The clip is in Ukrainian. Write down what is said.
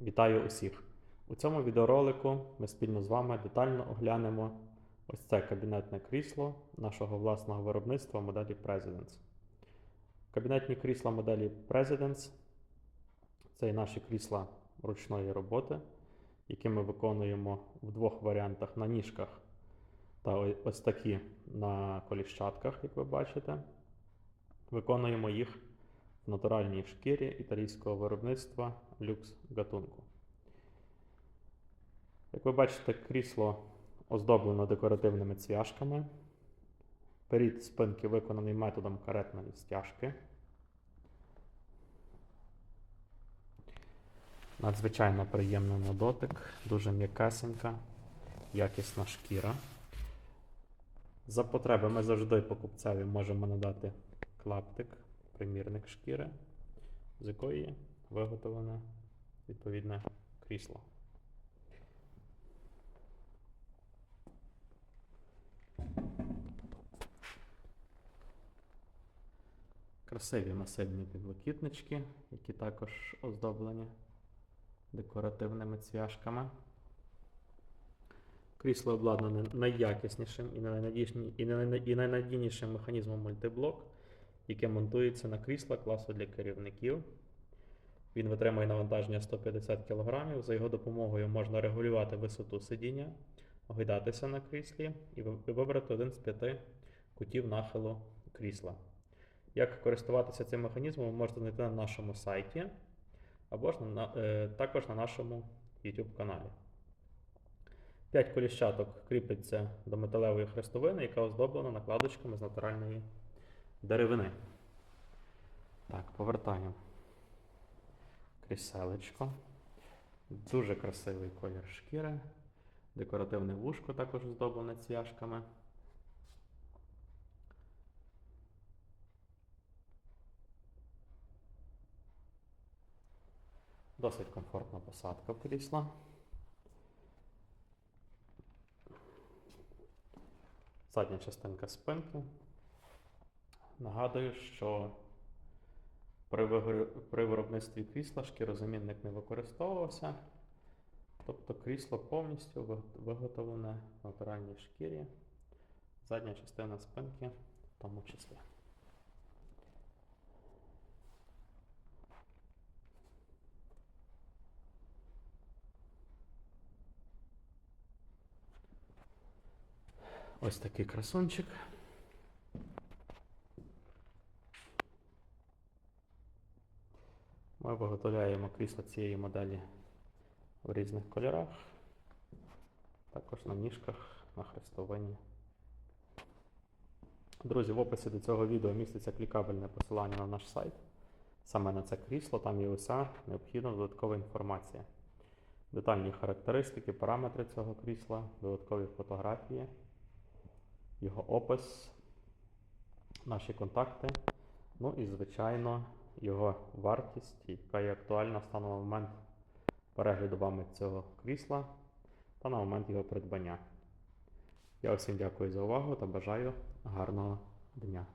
Вітаю усіх! У цьому відеоролику ми спільно з вами детально оглянемо ось це кабінетне крісло нашого власного виробництва моделі Presidents. Кабінетні крісла моделі Presidents це і наші крісла ручної роботи, які ми виконуємо в двох варіантах на ніжках та ось такі на коліщатках, як ви бачите. Виконуємо їх в натуральній шкірі італійського виробництва люкс гатунку. Як ви бачите, крісло оздоблено декоративними цвяшками. Перід спинки виконаний методом каретної стяжки. Надзвичайно приємний на дотик, дуже м'якесенька, якісна шкіра. За потреби ми завжди покупцеві можемо надати клаптик, примірник шкіри, з якої виготовлене відповідне крісло. Красиві масивні підлокітнички, які також оздоблені декоративними цвяшками. Крісло обладнане найякіснішим і найнадійнішим механізмом мультиблок, яке монтується на крісла класу для керівників. Він витримує навантаження 150 кг. За його допомогою можна регулювати висоту сидіння, гойдатися на кріслі і вибрати один з п'яти кутів нахилу крісла. Як користуватися цим механізмом, ви можете знайти на нашому сайті або ж на, е, також на нашому YouTube каналі. П'ять коліщаток кріпиться до металевої хрестовини, яка оздоблена накладочками з натуральної деревини. Так, повертаємо кріселечко. Дуже красивий колір шкіри. Декоративне вушко також оздоблене цвяшками. Досить комфортна посадка в крісла. Задня частинка спинки. Нагадую, що при, виробництві крісла шкірозамінник не використовувався. Тобто крісло повністю виготовлене в натуральній шкірі. Задня частина спинки в тому числі. Ось такий красунчик. Ми виготовляємо крісла цієї моделі в різних кольорах, також на ніжках, на хрестовині. Друзі, в описі до цього відео міститься клікабельне посилання на наш сайт. Саме на це крісло, там є уся необхідна додаткова інформація. Детальні характеристики, параметри цього крісла, додаткові фотографії, його опис, наші контакти. Ну і, звичайно, його вартість, яка є актуальна станом на момент перегляду вами цього крісла та на момент його придбання. Я усім дякую за увагу та бажаю гарного дня.